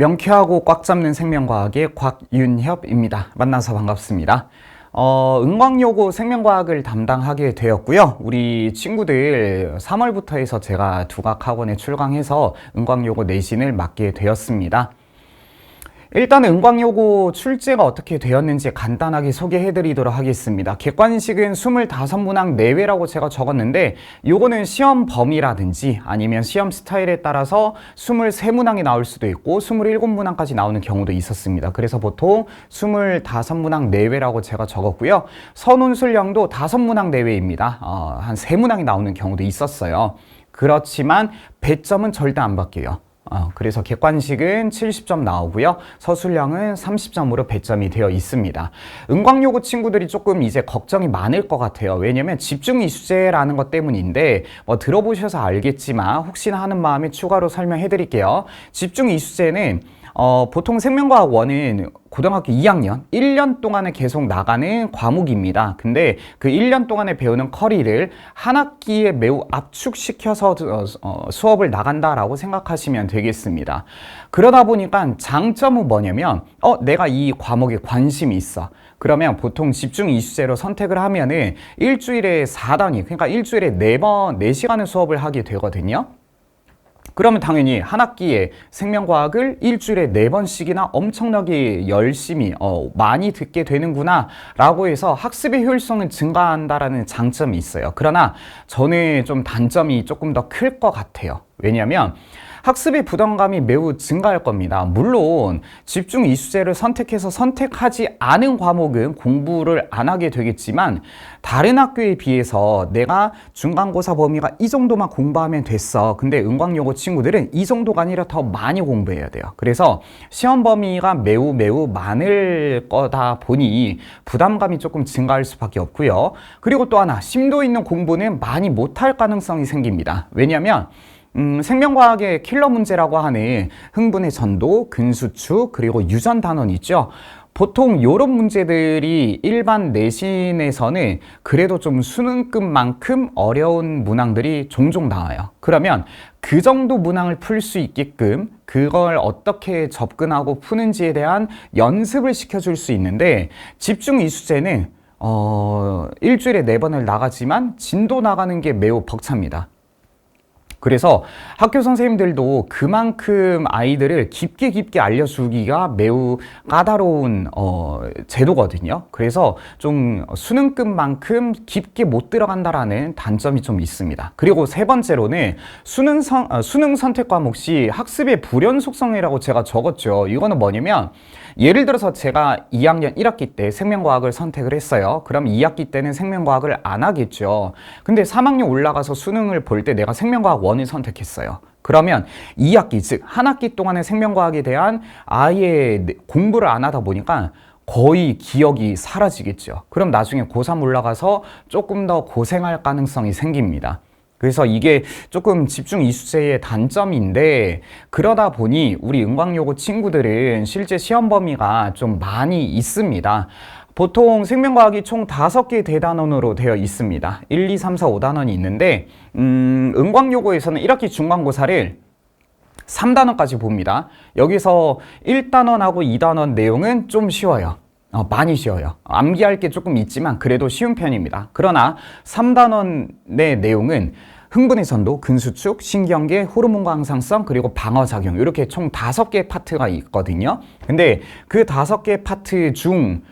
명쾌하고 꽉 잡는 생명과학의 곽윤협입니다. 만나서 반갑습니다. 어, 은광요고 생명과학을 담당하게 되었고요. 우리 친구들 3월부터 해서 제가 두각학원에 출강해서 은광요고 내신을 맡게 되었습니다. 일단 은광요고 출제가 어떻게 되었는지 간단하게 소개해 드리도록 하겠습니다. 객관식은 25문항 내외라고 제가 적었는데 요거는 시험 범위라든지 아니면 시험 스타일에 따라서 23문항이 나올 수도 있고 27문항까지 나오는 경우도 있었습니다. 그래서 보통 25문항 내외라고 제가 적었고요. 선운술량도 5문항 내외입니다. 어, 한 3문항이 나오는 경우도 있었어요. 그렇지만 배점은 절대 안 바뀌어요. 어, 그래서 객관식은 70점 나오고요. 서술량은 30점으로 배점이 되어 있습니다. 은광요고 친구들이 조금 이제 걱정이 많을 것 같아요. 왜냐면 집중 이수제라는 것 때문인데 뭐 들어보셔서 알겠지만 혹시나 하는 마음에 추가로 설명해 드릴게요. 집중 이수제는 어, 보통 생명과학 원은 고등학교 2학년 1년 동안에 계속 나가는 과목입니다. 근데 그 1년 동안에 배우는 커리를 한 학기에 매우 압축시켜서 어, 어, 수업을 나간다라고 생각하시면 되겠습니다. 그러다 보니까 장점은 뭐냐면 어 내가 이 과목에 관심이 있어. 그러면 보통 집중 이수제로 선택을 하면은 일주일에 4단위 그러니까 일주일에 4번 4시간의 수업을 하게 되거든요. 그러면 당연히 한 학기에 생명과학을 일주일에 네 번씩이나 엄청나게 열심히 어, 많이 듣게 되는구나 라고 해서 학습의 효율성은 증가한다라는 장점이 있어요. 그러나 저는 좀 단점이 조금 더 클 것 같아요. 왜냐하면 학습의 부담감이 매우 증가할 겁니다. 물론 집중 이수제를 선택해서 선택하지 않은 과목은 공부를 안 하게 되겠지만 다른 학교에 비해서 내가 중간고사 범위가 이 정도만 공부하면 됐어. 근데 은광여고 친구들은 이 정도가 아니라 더 많이 공부해야 돼요. 그래서 시험 범위가 매우 매우 많을 거다 보니 부담감이 조금 증가할 수밖에 없고요. 그리고 또 하나 심도 있는 공부는 많이 못할 가능성이 생깁니다. 왜냐하면 음, 생명과학의 킬러 문제라고 하는 흥분의 전도, 근수축, 그리고 유전 단원 있죠. 보통 이런 문제들이 일반 내신에서는 그래도 좀 수능급만큼 어려운 문항들이 종종 나와요. 그러면 그 정도 문항을 풀 수 있게끔 그걸 어떻게 접근하고 푸는지에 대한 연습을 시켜줄 수 있는데 집중 이수제는 어, 일주일에 네 번을 나가지만 진도 나가는 게 매우 벅찹니다. 그래서 학교 선생님들도 그만큼 아이들을 깊게 깊게 알려주기가 매우 까다로운 어, 제도거든요. 그래서 좀 수능급만큼 깊게 못 들어간다라는 단점이 좀 있습니다. 그리고 세 번째로는 수능 선, 어, 수능 선택 과목 시 학습의 불연 속성이라고 제가 적었죠. 이거는 뭐냐면 예를 들어서 제가 2학년 1학기 때 생명과학을 선택을 했어요. 그럼 2학기 때는 생명과학을 안 하겠죠. 근데 3학년 올라가서 수능을 볼 때 내가 생명과학 원을 선택했어요. 그러면 2학기, 즉, 한 학기 동안의 생명과학에 대한 아예 공부를 안 하다 보니까 거의 기억이 사라지겠죠. 그럼 나중에 고3 올라가서 조금 더 고생할 가능성이 생깁니다. 그래서 이게 조금 집중 이수제의 단점인데 그러다 보니 우리 은광요고 친구들은 실제 시험 범위가 좀 많이 있습니다. 보통 생명과학이 총 다섯 개 대단원으로 되어 있습니다. 1, 2, 3, 4, 5단원이 있는데 음, 은광요고에서는 1학기 중간고사를 3단원까지 봅니다. 여기서 1단원하고 2단원 내용은 좀 쉬워요. 어, 많이 쉬워요. 암기할 게 조금 있지만 그래도 쉬운 편입니다. 그러나 3단원의 내용은 흥분의 선도, 근수축, 신경계, 호르몬과 항상성, 그리고 방어작용 이렇게 총 다섯 개 파트가 있거든요. 근데 그 다섯 개 파트 중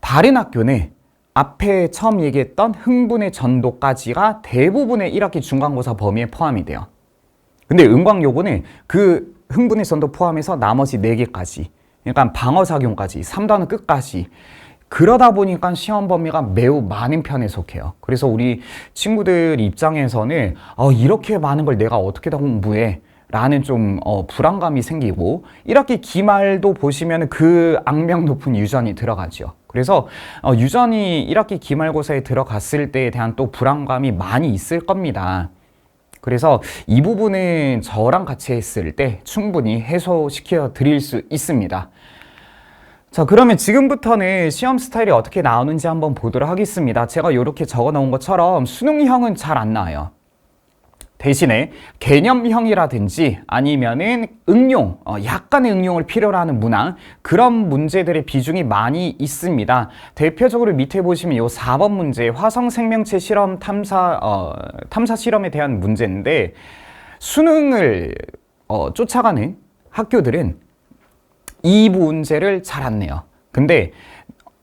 다른 학교는 앞에 처음 얘기했던 흥분의 전도까지가 대부분의 1학기 중간고사 범위에 포함이 돼요. 근데 은광요고는 그 흥분의 전도 포함해서 나머지 4개까지 그러니까 방어 작용까지 3단원 끝까지 그러다 보니까 시험 범위가 매우 많은 편에 속해요. 그래서 우리 친구들 입장에서는 어, 이렇게 많은 걸 내가 어떻게 다 공부해? 라는 좀 어, 불안감이 생기고 1학기 기말도 보시면 그 악명 높은 유전이 들어가죠. 그래서 어, 유전이 1학기 기말고사에 들어갔을 때에 대한 또 불안감이 많이 있을 겁니다. 그래서 이 부분은 저랑 같이 했을 때 충분히 해소시켜 드릴 수 있습니다. 자, 그러면 지금부터는 시험 스타일이 어떻게 나오는지 한번 보도록 하겠습니다. 제가 이렇게 적어 놓은 것처럼 수능형은 잘 안 나와요. 대신에 개념형이라든지 아니면은 응용, 어, 약간의 응용을 필요로 하는 문항 그런 문제들의 비중이 많이 있습니다. 대표적으로 밑에 보시면 요 4번 문제 화성 생명체 실험 탐사 어, 탐사 실험에 대한 문제인데 수능을 어, 쫓아가는 학교들은 이 문제를 잘 안 내요. 근데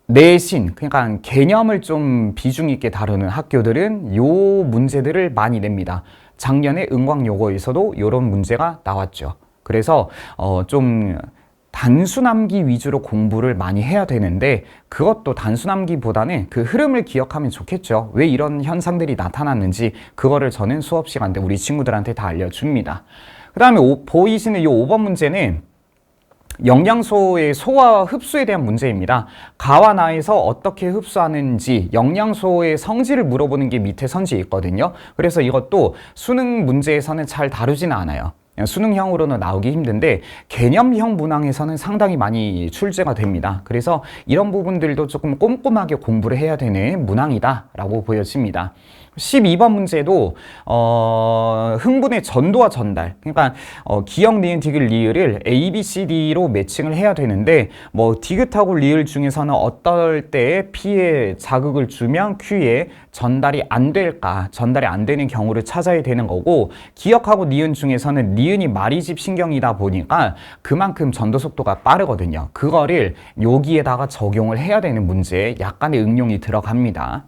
내신, 그러니까 개념을 좀 비중 있게 다루는 학교들은 요 문제들을 많이 냅니다. 작년에 응광요거에서도 이런 문제가 나왔죠. 그래서 어, 좀 단순암기 위주로 공부를 많이 해야 되는데 그것도 단순암기보다는 그 흐름을 기억하면 좋겠죠. 왜 이런 현상들이 나타났는지 그거를 저는 수업 시간 때 우리 친구들한테 다 알려줍니다. 그 다음에 보이시는 이 5번 문제는 영양소의 소화 흡수에 대한 문제입니다. 가와 나에서 어떻게 흡수하는지 영양소의 성질을 물어보는 게 밑에 선지에 있거든요. 그래서 이것도 수능 문제에서는 잘 다루지는 않아요. 수능형으로는 나오기 힘든데 개념형 문항에서는 상당히 많이 출제가 됩니다. 그래서 이런 부분들도 조금 꼼꼼하게 공부를 해야 되는 문항이다라고 보여집니다. 12번 문제도 어, 흥분의 전도와 전달. 그러니까 어, 기억, 니은, 디귿, 리을을 A, B, C, D로 매칭을 해야 되는데 뭐 디귿하고 리을 중에서는 어떨 때 P에 자극을 주면 Q에 전달이 안 될까 전달이 안 되는 경우를 찾아야 되는 거고 기억하고 니은 중에서는 니은이 마리집 신경이다 보니까 그만큼 전도 속도가 빠르거든요. 그거를 여기에다가 적용을 해야 되는 문제에 약간의 응용이 들어갑니다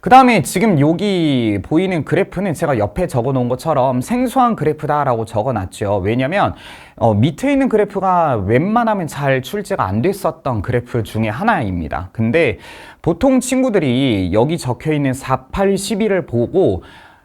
그 다음에 지금 여기 보이는 그래프는 제가 옆에 적어 놓은 것처럼 생소한 그래프다라고 적어 놨죠. 왜냐면 어, 밑에 있는 그래프가 웬만하면 잘 출제가 안 됐었던 그래프 중에 하나입니다. 근데 보통 친구들이 여기 적혀 있는 4, 8, 11을 보고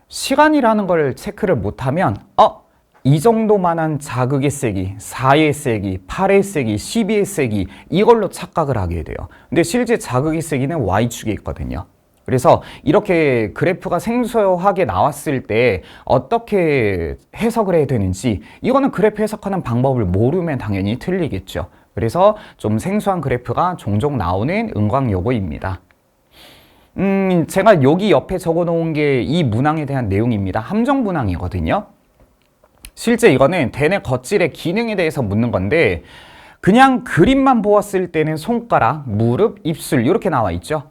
시간이라는 걸 체크를 못하면 어? 이 정도만한 자극의 세기, 4의 세기, 8의 세기, 12의 세기 이걸로 착각을 하게 돼요. 근데 실제 자극의 세기는 Y축에 있거든요. 그래서 이렇게 그래프가 생소하게 나왔을 때 어떻게 해석을 해야 되는지 이거는 그래프 해석하는 방법을 모르면 당연히 틀리겠죠. 그래서 좀 생소한 그래프가 종종 나오는 은광요거입니다. 음, 제가 여기 옆에 적어 놓은 게 이 문항에 대한 내용입니다. 함정 문항이거든요. 실제 이거는 대뇌 겉질의 기능에 대해서 묻는 건데 그냥 그림만 보았을 때는 손가락, 무릎, 입술 이렇게 나와 있죠.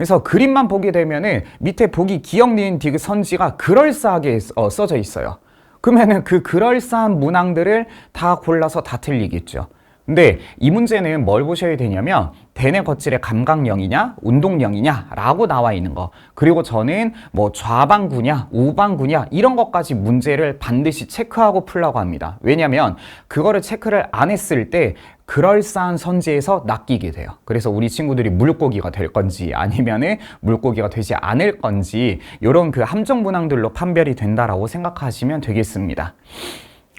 그래서 그림만 보게 되면은 밑에 보기 기억 니은 디귿 선지가 그럴싸하게 어, 써져 있어요. 그러면은 그 그럴싸한 문항들을 다 골라서 다 틀리겠죠. 근데 이 문제는 뭘 보셔야 되냐면 대뇌 거칠의 감각령이냐 운동령이냐 라고 나와 있는 거. 그리고 저는 뭐 좌방구냐 우방구냐 이런 것까지 문제를 반드시 체크하고 풀라고 합니다. 왜냐면 그거를 체크를 안 했을 때 그럴싸한 선지에서 낚이게 돼요. 그래서 우리 친구들이 물고기가 될 건지 아니면은 물고기가 되지 않을 건지 이런 그 함정 문항들로 판별이 된다라고 생각하시면 되겠습니다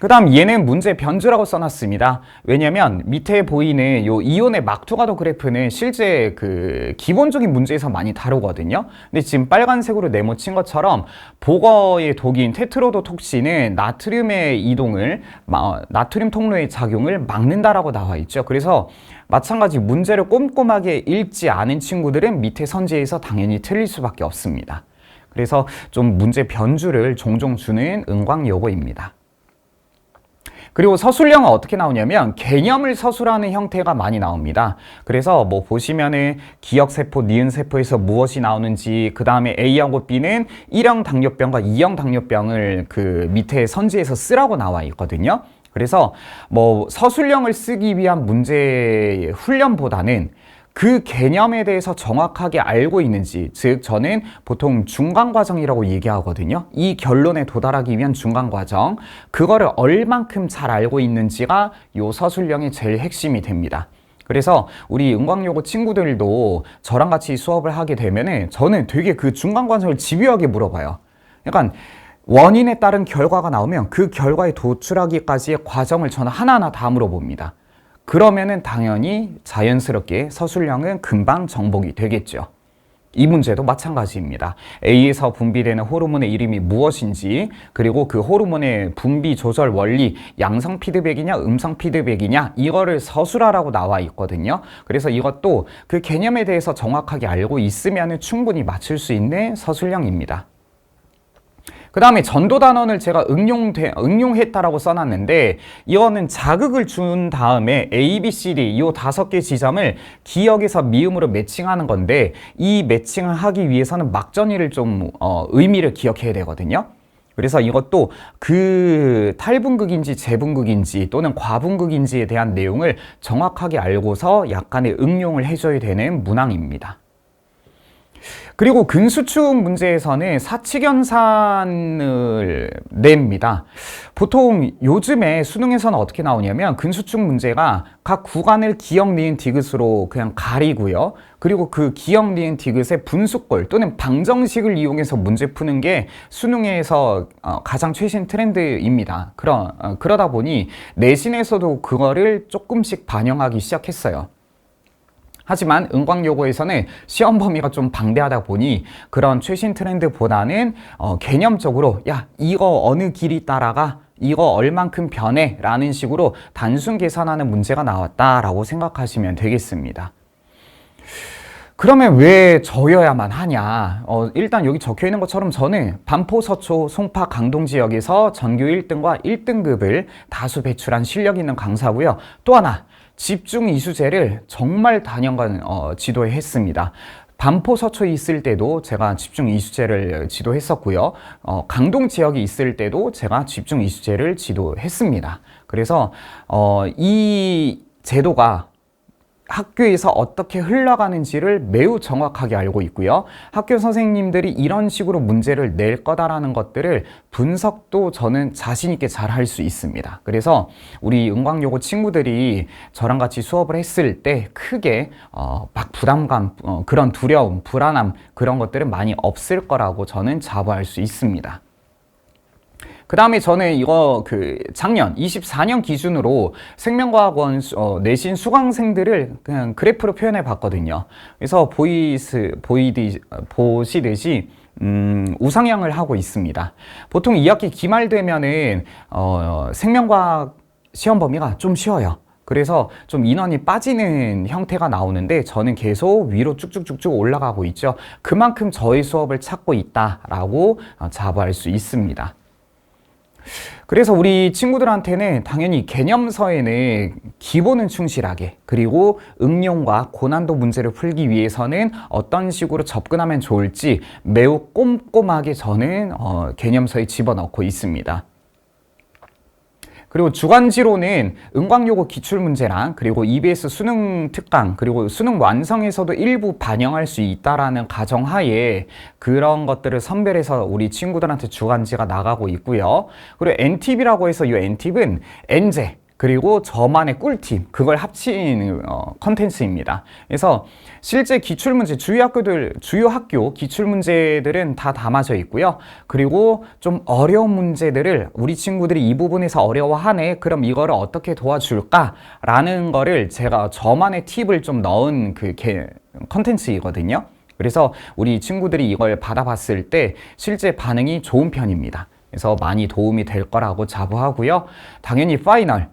그 다음 얘는 문제 변주라고 써놨습니다. 왜냐면 밑에 보이는 요 이온의 막투가도 그래프는 실제 그 기본적인 문제에서 많이 다루거든요. 근데 지금 빨간색으로 네모친 것처럼 보거의 독인 테트로도톡신은 나트륨의 이동을 나트륨 통로의 작용을 막는다라고 나와 있죠. 그래서 마찬가지 문제를 꼼꼼하게 읽지 않은 친구들은 밑에 선지에서 당연히 틀릴 수밖에 없습니다. 그래서 좀 문제 변주를 종종 주는 은광요거입니다. 그리고 서술형은 어떻게 나오냐면 개념을 서술하는 형태가 많이 나옵니다. 그래서 뭐 보시면은 기억세포, 니은세포에서 무엇이 나오는지 그 다음에 A하고 B는 1형 당뇨병과 2형 당뇨병을 그 밑에 선지에서 쓰라고 나와 있거든요. 그래서 뭐 서술형을 쓰기 위한 문제 훈련보다는 그 개념에 대해서 정확하게 알고 있는지, 즉, 저는 보통 중간 과정이라고 얘기하거든요. 이 결론에 도달하기 위한 중간 과정, 그거를 얼만큼 잘 알고 있는지가 요 서술형의 제일 핵심이 됩니다. 그래서 우리 은광요고 친구들도 저랑 같이 수업을 하게 되면은 저는 되게 그 중간 과정을 집요하게 물어봐요. 약간 원인에 따른 결과가 나오면 그 결과에 도출하기까지의 과정을 저는 하나하나 다 물어봅니다. 그러면은 당연히 자연스럽게 서술형은 금방 정복이 되겠죠. 이 문제도 마찬가지입니다. A에서 분비되는 호르몬의 이름이 무엇인지, 그리고 그 호르몬의 분비 조절 원리, 양성 피드백이냐, 음성 피드백이냐, 이거를 서술하라고 나와 있거든요. 그래서 이것도 그 개념에 대해서 정확하게 알고 있으면 충분히 맞출 수 있는 서술형입니다. 그 다음에 전도 단원을 제가 응용돼, 응용했다라고 써놨는데 이거는 자극을 준 다음에 A, B, C, D 이 다섯 개 지점을 기억에서 미음으로 매칭하는 건데 이 매칭을 하기 위해서는 막전이를 좀 어, 의미를 기억해야 되거든요. 그래서 이것도 그 탈분극인지 재분극인지 또는 과분극인지에 대한 내용을 정확하게 알고서 약간의 응용을 해줘야 되는 문항입니다. 그리고 근수축 문제에서는 사칙연산을 냅니다. 보통 요즘에 수능에서는 어떻게 나오냐면 근수축 문제가 각 구간을 기억, 니은, 디귿으로 그냥 가리고요. 그리고 그 기억, 니은, 디귿의 분수꼴 또는 방정식을 이용해서 문제 푸는 게 수능에서 어, 가장 최신 트렌드입니다. 그러, 어, 그러다 보니 내신에서도 그거를 조금씩 반영하기 시작했어요. 하지만 은광요고에서는 시험 범위가 좀 방대하다 보니 그런 최신 트렌드보다는 어, 개념적으로 야 이거 어느 길이 따라가 이거 얼만큼 변해 라는 식으로 단순 계산하는 문제가 나왔다라고 생각하시면 되겠습니다. 그러면 왜 저여야만 하냐? 어, 일단 여기 적혀 있는 것처럼 저는 반포, 서초, 송파, 강동 지역에서 전교 1등과 1등급을 다수 배출한 실력 있는 강사고요. 또 하나 집중 이수제를 정말 단연간 어, 지도했습니다. 반포 서초에 있을 때도 제가 집중 이수제를 지도했었고요. 어, 강동 지역에 있을 때도 제가 집중 이수제를 지도했습니다. 그래서 어, 이 제도가 학교에서 어떻게 흘러가는지를 매우 정확하게 알고 있고요. 학교 선생님들이 이런 식으로 문제를 낼 거다라는 것들을 분석도 저는 자신 있게 잘 할 수 있습니다. 그래서 우리 은광여고 친구들이 저랑 같이 수업을 했을 때 크게 어, 막 부담감, 어, 그런 두려움, 불안함 그런 것들은 많이 없을 거라고 저는 자부할 수 있습니다. 그 다음에 저는 이거 그 작년 24년 기준으로 생명과학원 어, 내신 수강생들을 그냥 그래프로 표현해 봤거든요. 그래서 보이스 보이디 보시듯이 음, 우상향을 하고 있습니다. 보통 2학기 기말 되면은 어, 생명과학 시험 범위가 좀 쉬워요. 그래서 좀 인원이 빠지는 형태가 나오는데 저는 계속 위로 쭉쭉쭉쭉 올라가고 있죠. 그만큼 저희 수업을 찾고 있다라고 어, 자부할 수 있습니다. 그래서 우리 친구들한테는 당연히 개념서에는 기본은 충실하게 그리고 응용과 고난도 문제를 풀기 위해서는 어떤 식으로 접근하면 좋을지 매우 꼼꼼하게 저는 어, 개념서에 집어넣고 있습니다. 그리고 주관지로는 은광요고 기출문제랑 그리고 EBS 수능 특강 그리고 수능 완성에서도 일부 반영할 수 있다라는 가정하에 그런 것들을 선별해서 우리 친구들한테 주관지가 나가고 있고요. 그리고 NTV라고 해서 이 NTV는 엔제 그리고 저만의 꿀팁 그걸 합친 어, 컨텐츠입니다. 그래서 실제 기출 문제 주요 학교들 주요 학교 기출 문제들은 다 담아져 있고요. 그리고 좀 어려운 문제들을 우리 친구들이 이 부분에서 어려워하네. 그럼 이거를 어떻게 도와줄까라는 거를 제가 저만의 팁을 좀 넣은 그 컨텐츠이거든요. 그래서 우리 친구들이 이걸 받아봤을 때 실제 반응이 좋은 편입니다. 그래서 많이 도움이 될 거라고 자부하고요. 당연히 파이널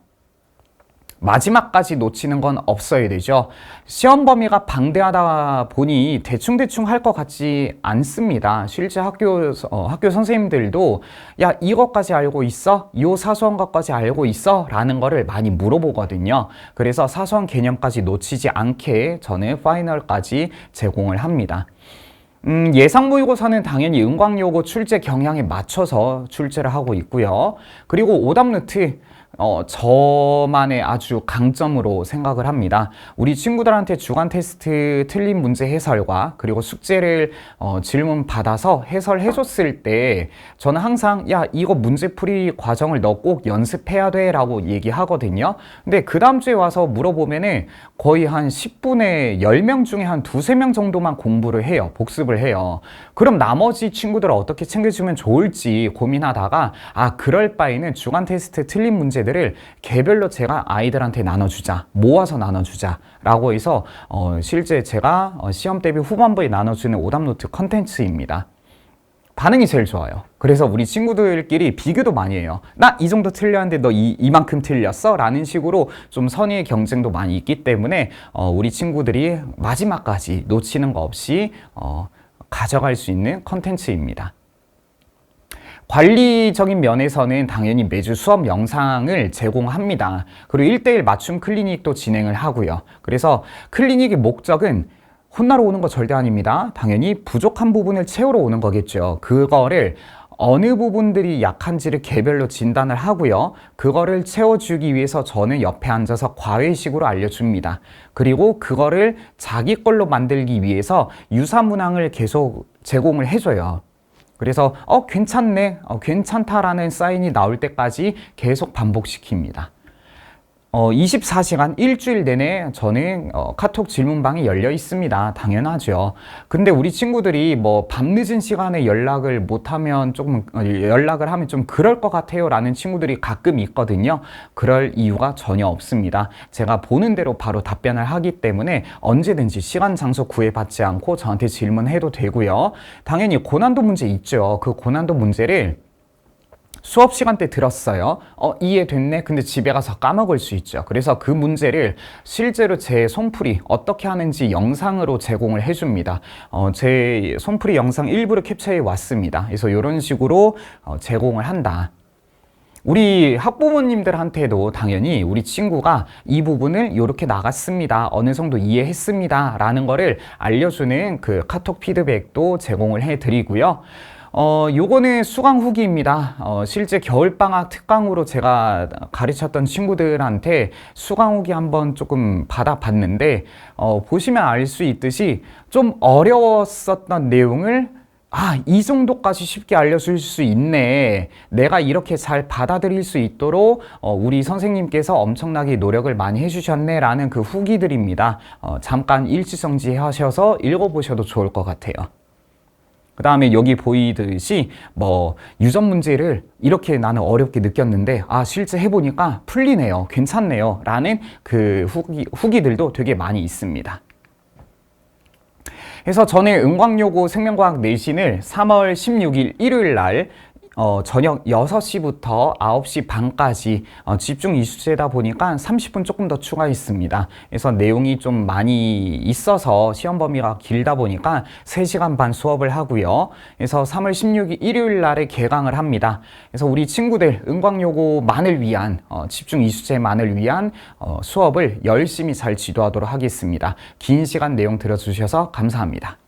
마지막까지 놓치는 건 없어야 되죠. 시험 범위가 방대하다 보니 대충대충 할 것 같지 않습니다. 실제 학교, 어, 학교 선생님들도 야, 이것까지 알고 있어? 요 사소한 것까지 알고 있어? 라는 거를 많이 물어보거든요. 그래서 사소한 개념까지 놓치지 않게 저는 파이널까지 제공을 합니다. 음, 예상 모의고사는 당연히 은광요고 출제 경향에 맞춰서 출제를 하고 있고요. 그리고 오답노트 어, 저만의 아주 강점으로 생각을 합니다. 우리 친구들한테 주간 테스트 틀린 문제 해설과 그리고 숙제를 어, 질문 받아서 해설해 줬을 때 저는 항상 야 이거 문제풀이 과정을 너 꼭 연습해야 돼 라고 얘기하거든요. 근데 그 다음 주에 와서 물어보면은 거의 한 10분에 10명 중에 한 두세 명 정도만 공부를 해요. 복습을 해요. 그럼 나머지 친구들을 어떻게 챙겨주면 좋을지 고민하다가 아 그럴 바에는 주간 테스트 틀린 문제 들을 개별로 제가 아이들한테 나눠주자 모아서 나눠주자 라고 해서 어, 실제 제가 어, 시험 대비 후반부에 나눠주는 오답노트 컨텐츠입니다. 반응이 제일 좋아요. 그래서 우리 친구들끼리 비교도 많이 해요. 나 이 정도 틀렸는데 너 이, 이만큼 틀렸어? 라는 식으로 좀 선의의 경쟁도 많이 있기 때문에 어, 우리 친구들이 마지막까지 놓치는 거 없이 어, 가져갈 수 있는 컨텐츠입니다. 관리적인 면에서는 당연히 매주 수업 영상을 제공합니다. 그리고 1대1 맞춤 클리닉도 진행을 하고요. 그래서 클리닉의 목적은 혼나러 오는 거 절대 아닙니다. 당연히 부족한 부분을 채우러 오는 거겠죠. 그거를 어느 부분들이 약한지를 개별로 진단을 하고요. 그거를 채워주기 위해서 저는 옆에 앉아서 과외식으로 알려줍니다. 그리고 그거를 자기 걸로 만들기 위해서 유사문항을 계속 제공을 해줘요. 그래서 어 괜찮네, 어, 괜찮다라는 사인이 나올 때까지 계속 반복시킵니다. 어, 24시간 일주일 내내 저는 어, 카톡 질문방이 열려 있습니다. 당연하죠. 근데 우리 친구들이 뭐 밤늦은 시간에 연락을 못하면 조금 어, 연락을 하면 좀 그럴 것 같아요 라는 친구들이 가끔 있거든요. 그럴 이유가 전혀 없습니다. 제가 보는 대로 바로 답변을 하기 때문에 언제든지 시간 장소 구애받지 않고 저한테 질문해도 되고요. 당연히 고난도 문제 있죠. 그 고난도 문제를 수업 시간 때 들었어요. 어, 이해됐네. 근데 집에 가서 까먹을 수 있죠. 그래서 그 문제를 실제로 제 손풀이 어떻게 하는지 영상으로 제공을 해줍니다. 어, 제 손풀이 영상 일부를 캡처해 왔습니다. 그래서 이런 식으로 어, 제공을 한다. 우리 학부모님들한테도 당연히 우리 친구가 이 부분을 이렇게 나갔습니다. 어느 정도 이해했습니다. 라는 거를 알려주는 그 카톡 피드백도 제공을 해드리고요. 어, 요거는 수강 후기입니다. 어, 실제 겨울방학 특강으로 제가 가르쳤던 친구들한테 수강 후기 한번 조금 받아봤는데, 어, 보시면 알 수 있듯이 좀 어려웠었던 내용을 아, 이 정도까지 쉽게 알려줄 수 있네. 내가 이렇게 잘 받아들일 수 있도록 어, 우리 선생님께서 엄청나게 노력을 많이 해주셨네. 라는 그 후기들입니다. 어, 잠깐 일지정지 하셔서 읽어보셔도 좋을 것 같아요. 그 다음에 여기 보이듯이 뭐 유전 문제를 이렇게 나는 어렵게 느꼈는데 아 실제 해보니까 풀리네요 괜찮네요 라는 그 후기, 후기들도 되게 많이 있습니다. 그래서 저는 은광여고 생명과학 내신을 3월 16일 일요일 날 어, 저녁 6시부터 9시 반까지 어, 집중 이수제다 보니까 30분 조금 더 추가했습니다. 그래서 내용이 좀 많이 있어서 시험 범위가 길다 보니까 3시간 반 수업을 하고요. 그래서 3월 16일 일요일 날에 개강을 합니다. 그래서 우리 친구들 은광요고만을 위한 어, 집중 이수제만을 위한 어, 수업을 열심히 잘 지도하도록 하겠습니다. 긴 시간 내용 들어주셔서 감사합니다.